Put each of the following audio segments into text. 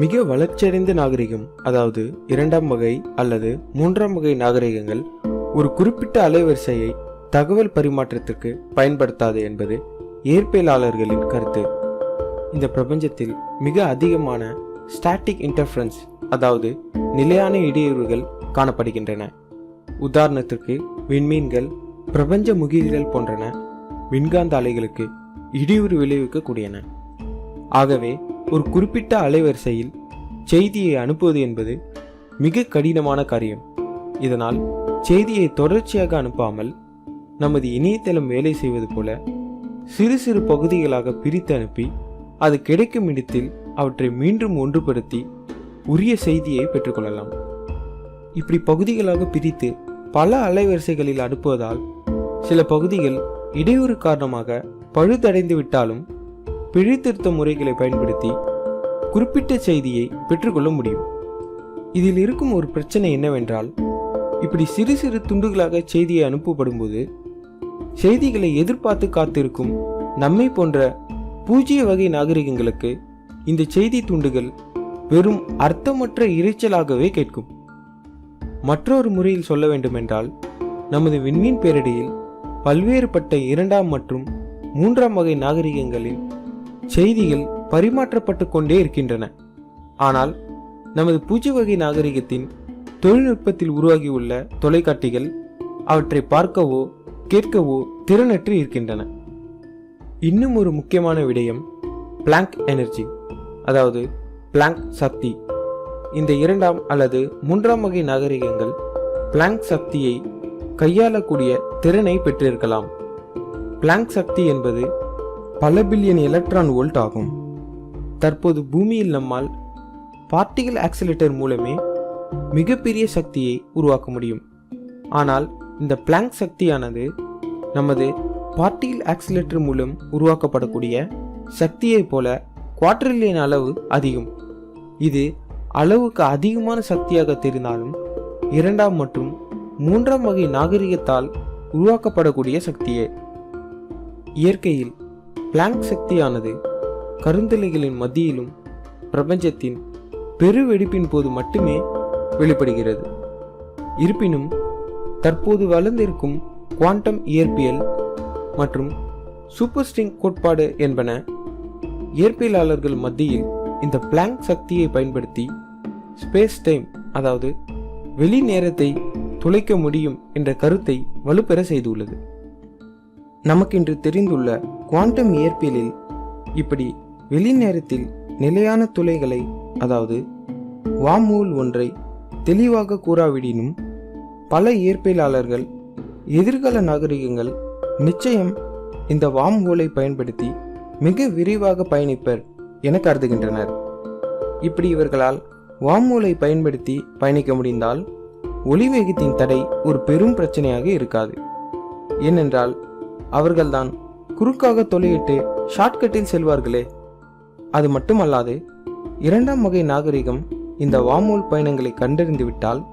மிக வளர்ச்சியடைந்த நாகரிகம் அதாவது இரண்டாம் வகை அல்லது மூன்றாம் வகை நாகரிகங்கள் ஒரு குறிப்பிட்ட அலைவரிசையை தகவல் பரிமாற்றத்திற்கு பயன்படுத்தாது என்பது இயற்பியலாளர்களின் கருத்து. இந்த பிரபஞ்சத்தில் மிக அதிகமான ஸ்டாட்டிக் இன்டர்ஃபரன்ஸ் அதாவது நிலையான இடையூறுகள் காணப்படுகின்றன. உதாரணத்திற்கு விண்மீன்கள் பிரபஞ்ச முகில்கள் போன்றன. விண்காந்த அலைகளுக்கு இடையூறு விளைவிக்கக்கூடியன. ஆகவே ஒரு குறிப்பிட்ட அலைவரிசையில் செய்தியை அனுப்புவது என்பது மிக கடினமான காரியம். இதனால் செய்தியை தொடர்ச்சியாக அனுப்பாமல் நமது இணையதளம் வேலை செய்வது போல சிறு சிறு பகுதிகளாக பிரித்து அனுப்பி அது கிடைக்கும் இடத்தில் அவற்றை மீண்டும் ஒன்றுபடுத்தி உரிய செய்தியை பெற்றுக்கொள்ளலாம் இப்படி பகுதிகளாக பிரித்து பல அலைவரிசைகளில் அனுப்புவதால் சில பகுதிகள் இடையூறு காரணமாக பழுதடைந்து விட்டாலும் பிழைத்திருத்த முறைகளை பயன்படுத்தி குறிப்பிட்ட செய்தியை பெற்றுக்கொள்ள முடியும். இதில் இருக்கும் ஒரு பிரச்சனை என்னவென்றால் இப்படி சிறு சிறு துண்டுகளாக செய்தியை அனுப்பப்படும்போது செய்திகளை எதிர்பார்த்து காத்திருக்கும் நம்மை போன்ற பூஜ்ய வகை நாகரிகங்களுக்கு இந்த செய்தி துண்டுகள் வெறும் அர்த்தமற்ற இரைச்சலாகவே கேட்கும். மற்றொரு முறையில் சொல்ல வேண்டுமென்றால் நமது விண்மீன் பேரடியில் பல்வேறுபட்ட இரண்டாம் மற்றும் மூன்றாம் வகை நாகரிகங்களின் செய்திகள் பரிமாற்றப்பட்டு கொண்டே இருக்கின்றன. ஆனால் நமது பூஜை வகை நாகரிகத்தின் தொழில்நுட்பத்தில் உருவாகியுள்ள தொலைக்காட்டிகள் அவற்றை பார்க்கவோ கேட்கவோ திறனற்று இருக்கின்றன. இன்னும் ஒரு முக்கியமான விடயம் பிளாங்க் எனர்ஜி அதாவது பிளாங்க் சக்தி. இந்த இரண்டாம் அல்லது மூன்றாம் வகை நாகரிகங்கள் பிளாங்க் சக்தியை கையாளக்கூடிய திறனை பெற்றிருக்கலாம். பிளாங்க் சக்தி என்பது பல பில்லியன் எலக்ட்ரான் வோல்ட் ஆகும். தற்போது பூமியில் நம்மால் பார்ட்டிகல் ஆக்சிலேட்டர் மூலமே மிகப்பெரிய சக்தியை உருவாக்க முடியும். ஆனால் இந்த பிளாங்க் சக்தியானது நமது பார்ட்டிகல் ஆக்சிலேட்டர் மூலம் உருவாக்கப்படக்கூடிய சக்தியைப் போல குவாட்ரில்லியன் அளவு அதிகம். இது அளவுக்கு அதிகமான சக்தியாக தெரிந்தாலும் இரண்டாம் மற்றும் மூன்றாம் வகை நாகரிகத்தால் உருவாக்கப்படக்கூடிய சக்தியே. இயற்கையில் பிளாங்க் சக்தியானது கருந்தலைகளின் மத்தியிலும் பிரபஞ்சத்தின் பெருவெடிப்பின் போது மட்டுமே வெளிப்படுகிறது. இருப்பினும் தற்போது வளர்ந்திருக்கும் குவாண்டம் இயற்பியல் மற்றும் சூப்பர் ஸ்ட்ரிங் கோட்பாடு என்பன இயற்பியலாளர்கள் மத்தியில் இந்த பிளாங்க் சக்தியை பயன்படுத்தி ஸ்பேஸ் டைம் அதாவது வெளி நேரத்தை துளைக்க முடியும் என்ற கருத்தை வலுப்பெற செய்துள்ளது. நமக்கின்று தெரிந்துள்ள குவாண்டம் இயற்பியலில் இப்படி வெளி நேரத்தில் நிலையான துளைகளை அதாவது வாமூல் ஒன்றை தெளிவாக கூறாவிடினும் பல இயற்பியலாளர்கள் எதிர்கால நாகரிகங்கள் நிச்சயம் இந்த வாம்ஹோலை பயன்படுத்தி மிக விரிவாக பயணிப்பர் என கருதுகின்றனர். இப்படி இவர்களால் வாம்ஹோலை பயன்படுத்தி பயணிக்க முடிந்தால் ஒளிவேகத்தின் தடை ஒரு பெரும் பிரச்சனையாக இருக்காது. ஏனென்றால் அவர்கள்தான் குறுக்காக தொலையிட்டு ஷார்ட்கட்டில் செல்வார்களே. அது மட்டுமல்லாது இரண்டாம் வகை நாகரிகம் இந்த வாமூல் பயணங்களை கண்டறிந்துவிட்டால்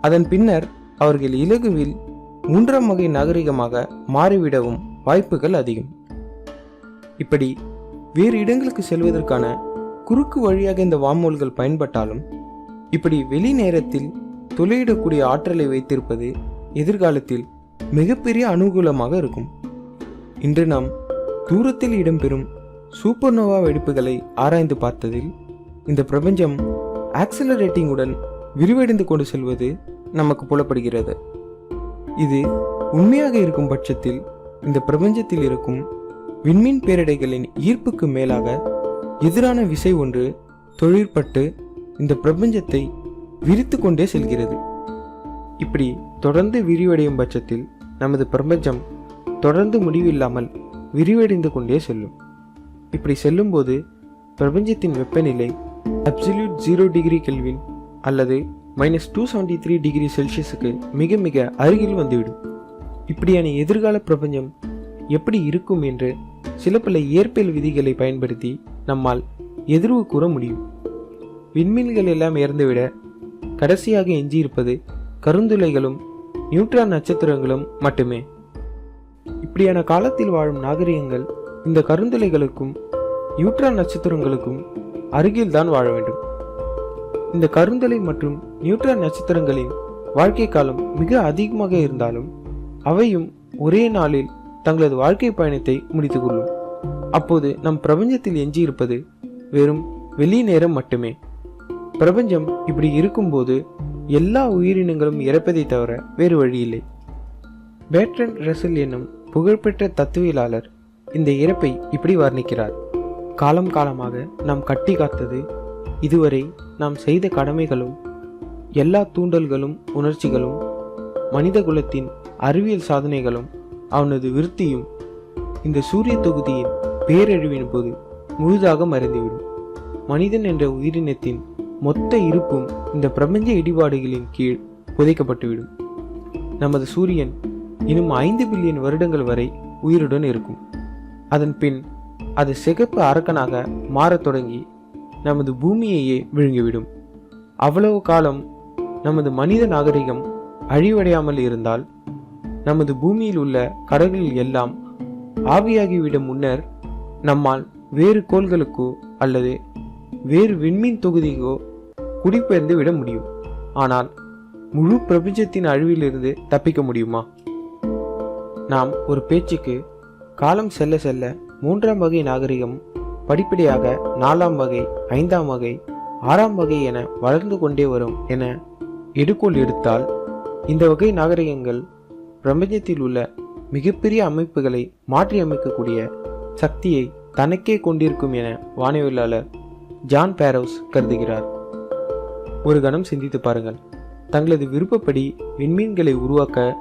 அதன் பின்னர் அவர்கள் இலகுவில் மூன்றாம் வகை நாகரிகமாக மாறிவிடவும் வாய்ப்புகள் அதிகம். இப்படி வேறு இடங்களுக்கு செல்வதற்கான குறுக்கு வழியாக இந்த வாமூல்கள் பயன்பட்டாலும் இப்படி வெளி நேரத்தில் துளையிடக்கூடிய ஆற்றலை வைத்திருப்பது எதிர்காலத்தில் மிகப்பெரிய அனுகூலமாக இருக்கும். இன்று நாம் தூரத்தில் இடம்பெறும் சூப்பர்னோவா வெடிப்புகளை ஆராய்ந்து பார்த்ததில் இந்த பிரபஞ்சம் ஆக்சிலரேட்டிங்குடன் விரிவடைந்து கொண்டு செல்வது நமக்கு புலப்படுகிறது. இது உண்மையாக இருக்கும் பட்சத்தில் இந்த பிரபஞ்சத்தில் இருக்கும் விண்மீன் பேரடைகளின் ஈர்ப்புக்கு மேலாக எதிரான விசை ஒன்று தொழிற்பட்டு இந்த பிரபஞ்சத்தை விரித்து கொண்டே செல்கிறது. இப்படி தொடர்ந்து விரிவடையும் பட்சத்தில் நமது பிரபஞ்சம் தொடர்ந்து முடிவில்லாமல் விரிவடைந்து கொண்டே செல்லும். இப்படி செல்லும்போது பிரபஞ்சத்தின் வெப்பநிலை அப்சல்யூட் ஜீரோ டிகிரி கெல்வின் அல்லது minus two seventy three degree செல்சியஸுக்கு மிக மிக அருகில் வந்துவிடும். இப்படியான எதிர்கால பிரபஞ்சம் எப்படி இருக்கும் என்று சில பல இயற்பியல் விதிகளை பயன்படுத்தி நம்மால் எதிர்வு கூற முடியும். விண்மீன்கள் எல்லாம் இறந்துவிட கடைசியாக எஞ்சியிருப்பது கருந்துளைகளும் நியூட்ரான் நட்சத்திரங்களும் மட்டுமே. இப்படியான காலத்தில் வாழும் நாகரிகங்கள் இந்த கருந்துளைகளுக்கும் நியூட்ரான் நட்சத்திரங்களுக்கும் அருகில்தான் வாழ வேண்டும். இந்த கருந்தலை மற்றும் நியூட்ரான் நட்சத்திரங்களின் வாழ்க்கை காலம் மிக அதிகமாக இருந்தாலும் அவையும் ஒரே நாளில் தங்களது வாழ்க்கை பயணத்தை முடித்துக் கொள்ளும். அப்போது நம் பிரபஞ்சத்தில் எஞ்சியிருப்பது வெறும் வெளி நேரம் மட்டுமே. பிரபஞ்சம் இப்படி இருக்கும்போது எல்லா உயிரினங்களும் இறப்பதை தவிர வேறு வழியில்லை. பேட்ரன் ரசல் என்னும் புகழ்பெற்ற தத்துவியலாளர் இந்த இறப்பை இப்படி வர்ணிக்கிறார். காலம் காலமாக நாம் கட்டி காத்தது இதுவரை நாம் செய்த கடமைகளும் எல்லா தூண்டல்களும் உணர்ச்சிகளும் மனித குலத்தின் அறிவியல் சாதனைகளும் அவனது விருத்தியும் இந்த சூரிய தொகுதியின் பேரழிவின் போது முழுதாக மறைந்துவிடும். மனிதன் என்ற உயிரினத்தின் மொத்த இருப்பும் இந்த பிரபஞ்ச இடிபாடுகளின் கீழ் புதைக்கப்பட்டுவிடும். நமது சூரியன் இன்னும் ஐந்து பில்லியன் வருடங்கள் வரை உயிருடன் இருக்கும். அதன் பின் அது சிகப்பு அரக்கனாக மாறத் தொடங்கி நமது பூமியையே விழுங்கிவிடும். அவ்வளவு காலம் நமது மனித நாகரிகம் அழிவடையாமல் இருந்தால் நமது பூமியில் உள்ள கடல்கள் எல்லாம் ஆவியாகிவிடும் முன்னர் நம்மால் வேறு கோள்களுக்கோ அல்லது வேறு விண்மீன் தொகுதிக்கோ குடிபெயர்ந்து விட முடியும். ஆனால் முழு பிரபஞ்சத்தின் அழிவிலிருந்து தப்பிக்க முடியுமா? நாம் ஒரு பேச்சுக்கு காலம் செல்ல செல்ல மூன்றாம் வகை நாகரிகம் படிப்படியாக நாலாம் வகை ஐந்தாம் வகை ஆறாம் வகை என வளர்ந்து கொண்டே வரும் என எடுக்கோள் எடுத்தால் இந்த வகை நாகரிகங்கள் பிரபஞ்சத்தில் உள்ள மிகப்பெரிய அமைப்புகளை மாற்றி அமைக்கக்கூடிய சக்தியை தனக்கே கொண்டிருக்கும் என வானவியலாளர் ஜான் பேரோஸ் கருதுகிறார். ஒரு கணம் சிந்தித்து பாருங்கள். தங்களது விருப்பப்படி விண்மீன்களை உருவாக்க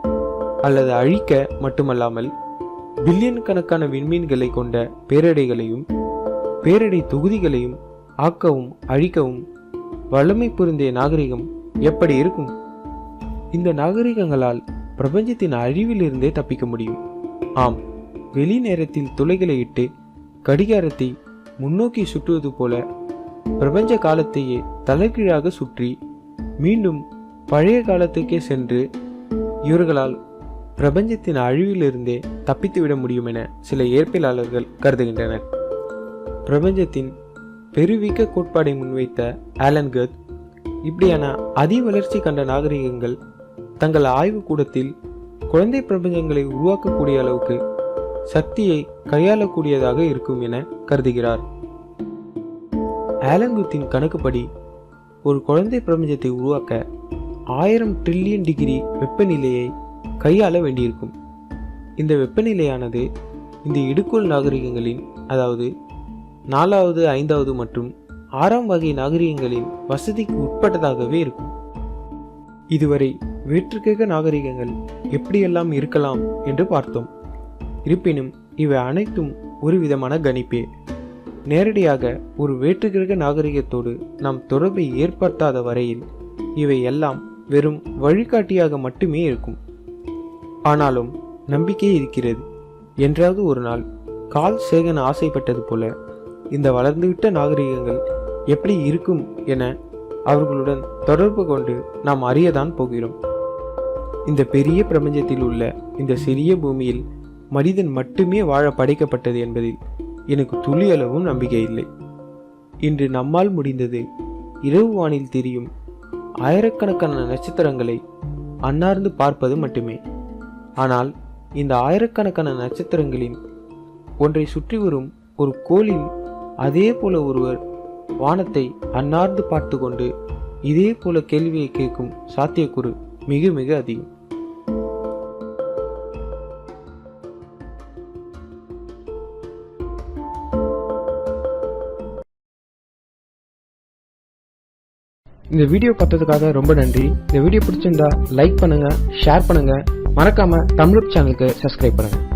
அல்லது அழிக்க மட்டுமல்லாமல் பில்லியன் கணக்கான விண்மீன்களை கொண்ட பேரடைகளையும் பேரடை தொகுதிகளையும் ஆக்கவும் அழிக்கவும் வல்லமை பொருந்திய நாகரிகம் எப்படி இருக்கும்? இந்த நாகரிகங்களால் பிரபஞ்சத்தின் அழிவிலிருந்தே தப்பிக்க முடியும். ஆம் வெளி நேரத்தில் துளைகளை இட்டு கடிகாரத்தை முன்னோக்கி சுற்றுவது போல பிரபஞ்ச காலத்தையே தலைகீழாக சுற்றி மீண்டும் பழைய காலத்துக்கே சென்று இவர்களால் பிரபஞ்சத்தின் அழிவிலிருந்தே தப்பித்துவிட முடியும் என சில இயற்பியலாளர்கள் கருதுகின்றனர். பிரபஞ்சத்தின் பெருவீக்க கோட்பாடை முன்வைத்த ஆலன் கத் இப்படியான அதி வளர்ச்சி கண்ட நாகரிகங்கள் தங்கள் ஆய்வு கூடத்தில் குழந்தை பிரபஞ்சங்களை உருவாக்கக்கூடிய அளவுக்கு சக்தியை கையாளக்கூடியதாக இருக்கும் என கருதுகிறார். ஆலங்குத்தின் கணக்குப்படி ஒரு குழந்தை பிரபஞ்சத்தை உருவாக்க ஆயிரம் ட்ரில்லியன் டிகிரி வெப்பநிலையை கையாள வேண்டியிருக்கும். இந்த வெப்பநிலையானது இந்த இடுக்கோள் நாகரிகங்களின் அதாவது நாலாவது ஐந்தாவது மற்றும் ஆறாம் வகை நாகரிகங்களின் வசதிக்கு உட்பட்டதாகவே இருக்கும். இதுவரை வேற்றுக்கிரக நாகரிகங்கள் எப்படியெல்லாம் இருக்கலாம் என்று பார்த்தோம். இருப்பினும் இவை அனைத்தும் ஒரு விதமான கணிப்பே. நேரடியாக ஒரு வேற்றுக்கிரக நாகரிகத்தோடு நாம் தொடர்பை ஏற்படுத்தாத வரையில் இவை எல்லாம் வெறும் வழிகாட்டியாக மட்டுமே இருக்கும். ஆனாலும் நம்பிக்கை இருக்கிறது. என்றாவது ஒரு நாள் கால் சேகன் ஆசைப்பட்டது போல இந்த வளர்ந்துவிட்ட நாகரிகங்கள் எப்படி இருக்கும் என அவர்களுடன் தொடர்பு கொண்டு நாம் அறியதான் போகிறோம். இந்த பெரிய பிரபஞ்சத்தில் உள்ள இந்த சிறிய பூமியில் மனிதன் மட்டுமே வாழ படைக்கப்பட்டது என்பதில் எனக்கு துளி அளவும் நம்பிக்கை இல்லை. இன்று நம்மால் முடிந்தது இரவு வானில் தெரியும் ஆயிரக்கணக்கான நட்சத்திரங்களை அன்னார்ந்து பார்ப்பது மட்டுமே. ஆனால் இந்த ஆயிரக்கணக்கான நட்சத்திரங்களின் ஒன்றை சுற்றி வரும் ஒரு கோளில் அதே போல ஒருவர் வானத்தை அன்னார்ந்து பார்த்து கொண்டு இதே போல கேள்வியை கேட்கும் சாத்தியக்கூறு மிக மிக அதிகம். இந்த வீடியோ பார்த்ததுக்காக ரொம்ப நன்றி. இந்த வீடியோ பிடிச்சிருந்தா லைக் பண்ணுங்க ஷேர் பண்ணுங்க. மறக்காம தமிழ் சேனலுக்கு சப்ஸ்கிரைப் பண்ணுங்க.